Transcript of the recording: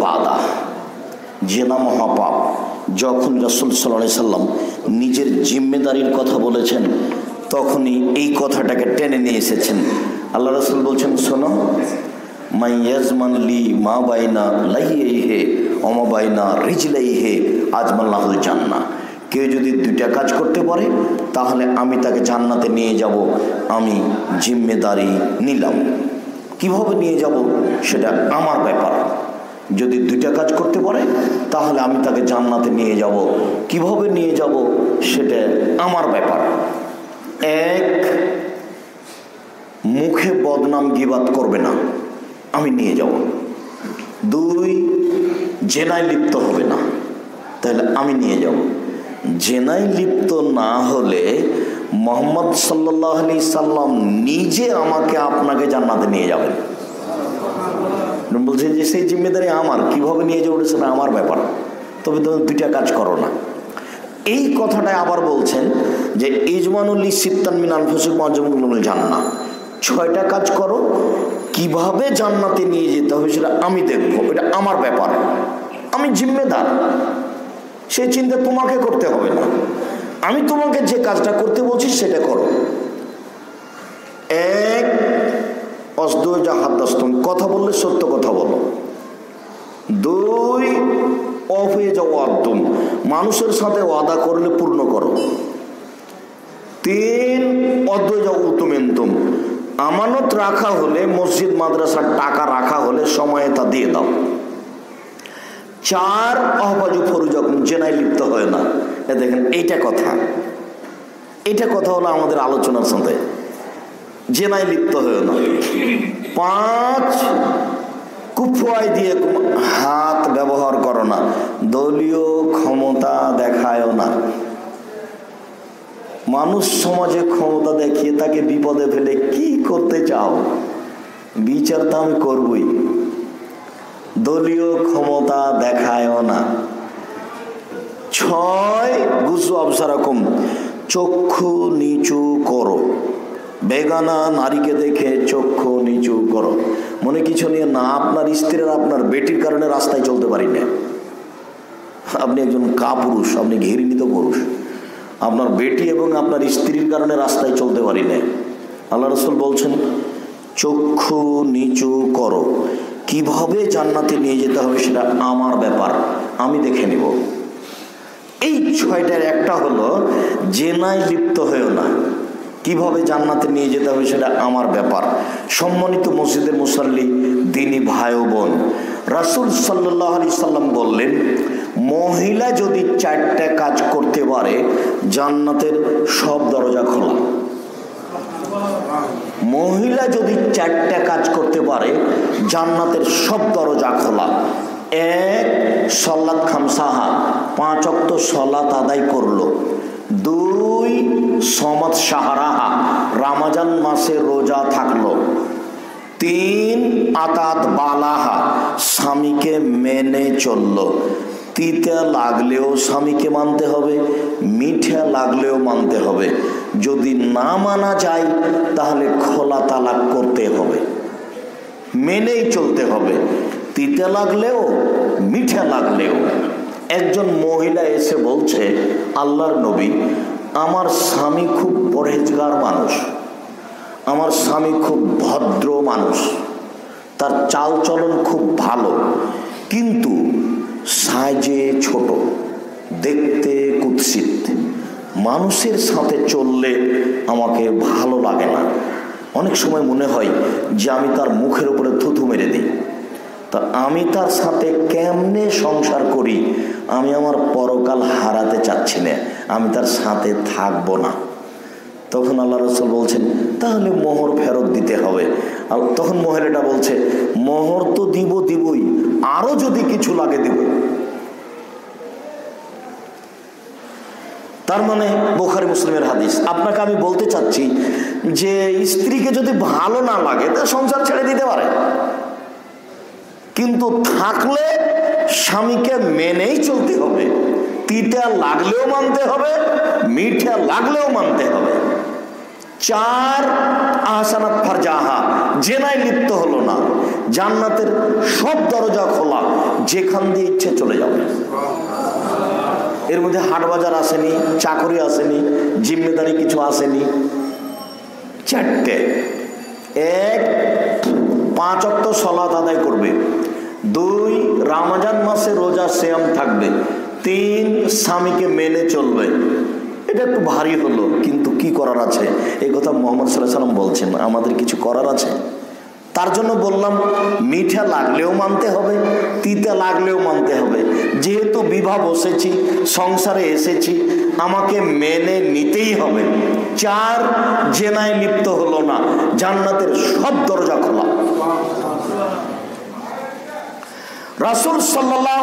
বাদা। মহাপাপ, যখন রসুল সাল্লাম নিজের জিম্মেদারির কথা বলেছেন, তখনই এই কথাটাকে টেনে নিয়ে এসেছেন। আল্লাহ রসুল বলছেন, শোনো, মাই ইয়াজমান লি মা বাইনা লাইয়ে হে অমা বাইনা রিজলাই হে আজমাল্লাহুল জান্না কেউ যদি দুইটা কাজ করতে পারে, তাহলে আমি তাকে জান্নাতে নিয়ে যাব। আমি জিম্মেদারি নিলাম। কীভাবে নিয়ে যাব সেটা আমার ব্যাপার। যদি দুইটা কাজ করতে পারে, তাহলে আমি তাকে জান্নাতে নিয়ে যাব। কীভাবে নিয়ে যাব সেটা আমার ব্যাপার। এক, মুখে বদনাম গিবাদ করবে না। আমি নিয়ে যাব। দুই, জেনায় লিপ্ত হবে না। তাহলে আমি নিয়ে যাব। জেনায় লিপ্ত না হলে মোহাম্মদ সাল্লাহ আলি সাল্লাম নিজে আমাকে আপনাকে জান্নাতে নিয়ে যাবেন। বলছে, যে সেই জিম্মেদারি আমার, কীভাবে নিয়ে যাব সেটা আমার ব্যাপার। তবে তুমি দুইটা কাজ করো না। এই কথাটাই আবার বলছেন যে ইজমানুল্লি সিত্তান মিন আনফুসিক মজমুল জান্না ছয়টা কাজ করো, কীভাবে জান্নাতে নিয়ে যেতে হবে সেটা আমি দেখব। এটা আমার ব্যাপার। আমি জিম্মেদার। সেই চিন্তা তোমাকে করতে হবে না। আমি তোমাকে যে কাজটা করতে বলছি সেটা করো। এক অসদা হাদ্দাস্তম কথা বললে সত্য কথা বলো। দুই অফ যাও একদম। মানুষের সাথে ওয়াদা করলে পূর্ণ করো। তিন অদ্বৈ যাও উত্তমেন্তম আমানত রাখা হলে, মসজিদ, মাদ্রাসার টাকা রাখা হলে, সময়ে তা দিয়ে দাও। চার অহবাজু ফরুজকম জেনায় লিপ্ত হয় না এ দেখেন এইটা কথা। এইটা কথা হলো আমাদের আলোচনার সাথে জেনায় লিপ্ত হয় না। পাঁচ কুফুয়াই দিয়ে হাত ব্যবহার করো না। দলীয় ক্ষমতা দেখায় না। মানুষ সমাজে ক্ষমতা দেখিয়ে তাকে বিপদে ফেলে কি করতে চাও? বিচার তো আমি করবই। দলীয় ক্ষমতা দেখায় না। ছয় গুসু আবসারকম, চক্ষু নিচু করো। বেগানা নারীকে দেখে চক্ষু নিচু করো। মনে কিছু নিয়ে না, আপনার স্ত্রীর আপনার বেটির কারণে রাস্তায় চলতে পারি না। আপনি একজন কাপুরুষ, আপনি ঘৃণিত পুরুষ। আপনার বেটি এবং আপনার স্ত্রীর কারণে রাস্তায় চলতে পারি না। আল্লাহ রসুল বলছেন, চক্ষু নিচু করো। কীভাবে জান্নাতে নিয়ে যেতে হবে সেটা আমার ব্যাপার, আমি দেখে নিব। ছয়টার একটা হলো, জেনায় লিপ্ত হয়েও না। কীভাবে জান্নাতে নিয়ে যেতে হবে সেটা আমার ব্যাপার। সম্মানিত মসজিদের মুসাল্লি, দিনী ভাই বোন, রাসুল সাল্লাহ আলি সাল্লাম বললেন, মহিলা যদি চারটা কাজ করতে পারে, জান্নাতের সব দরজা খোলা। মহিলা যদি চারটা কাজ করতে পারে, জান্নাতের সব দরজা খোলা। এক সল্লাত খামসাহা, পাঁচ অক্ত সলাত আদায় করল। দুই সমত সাহারাহা রামাজান মাসে রোজা থাকল। তিন আতাত বালাহা, স্বামীকে মেনে চলল। তিতে লাগলেও স্বামীকে মানতে হবে, মিঠে লাগলেও মানতে হবে। যদি না মানা যায়, তাহলে খোলা তালাক করতে হবে। মেনেই চলতে হবে। তিতে লাগলেও, মিঠে লাগলেও। একজন মহিলা এসে বলছে, আল্লাহর নবী, আমার স্বামী খুব পরেজগার মানুষ। আমার স্বামী খুব ভদ্র মানুষ। তার চাল চলন খুব ভালো। কিন্তু সাইজে ছোট, দেখতে কুৎসিত। মানুষের সাথে চললে আমাকে ভালো লাগে না। অনেক সময় মনে হয় যে আমি তার মুখের উপরে থুথু মেরে দিই। তা আমি তার সাথে কেমনে সংসার করি? আমি আমার পরকাল হারাতে চাচ্ছি না। আমি তার সাথে থাকব না। তখন আল্লাহ রসুল বলছেন, তাহলে মোহর ফেরত দিতে হবে। আর তখন মহিলাটা বলছে, মোহর তো দিব দিবই, আরও যদি কিছু লাগে দিব। তার মানে বোখারি মুসলিমের হাদিস, আপনাকে আমি বলতে চাচ্ছি যে স্ত্রীকে যদি ভালো না লাগে, তা সংসার ছেড়ে দিতে পারে। কিন্তু থাকলে স্বামীকে মেনেই চলতে হবে। তিতা লাগলেও মানতে হবে, মিঠা লাগলেও মানতে হবে। চার আহসানাত ফারজাহা, জেনায় লিপ্ত হলো না। জান্নাতের সব দরজা খোলা, যেখান দিয়ে ইচ্ছে চলে যাবে। এর মধ্যে হাট বাজার আসেনি, চাকরি আসেনি, জিম্মেদারি কিছু আসেনি। চারটে। এক, পাঁচ অক্ট সলাত আদায় করবে। দুই, রামাজান মাসে রোজা শ্যাম থাকবে। তিন, স্বামীকে মেনে চলবে। এটা একটু ভারী হলো, কিন্তু কি করার আছে? এই কথা মোহাম্মদ সাল্লাহ সাল্লাম বলছেন, আমাদের কিছু করার আছে? তার জন্য বললাম, মিঠা লাগলেও মানতে হবে, তিতা লাগলেও মানতে হবে। যেহেতু বিবাহ বসেছি, সংসারে এসেছি, আমাকে মেনে নিতেই হবে। চার, জেনায় লিপ্ত হলো না, জান্নাতের সব দরজা খোলা। রাসুল সাল্লাহ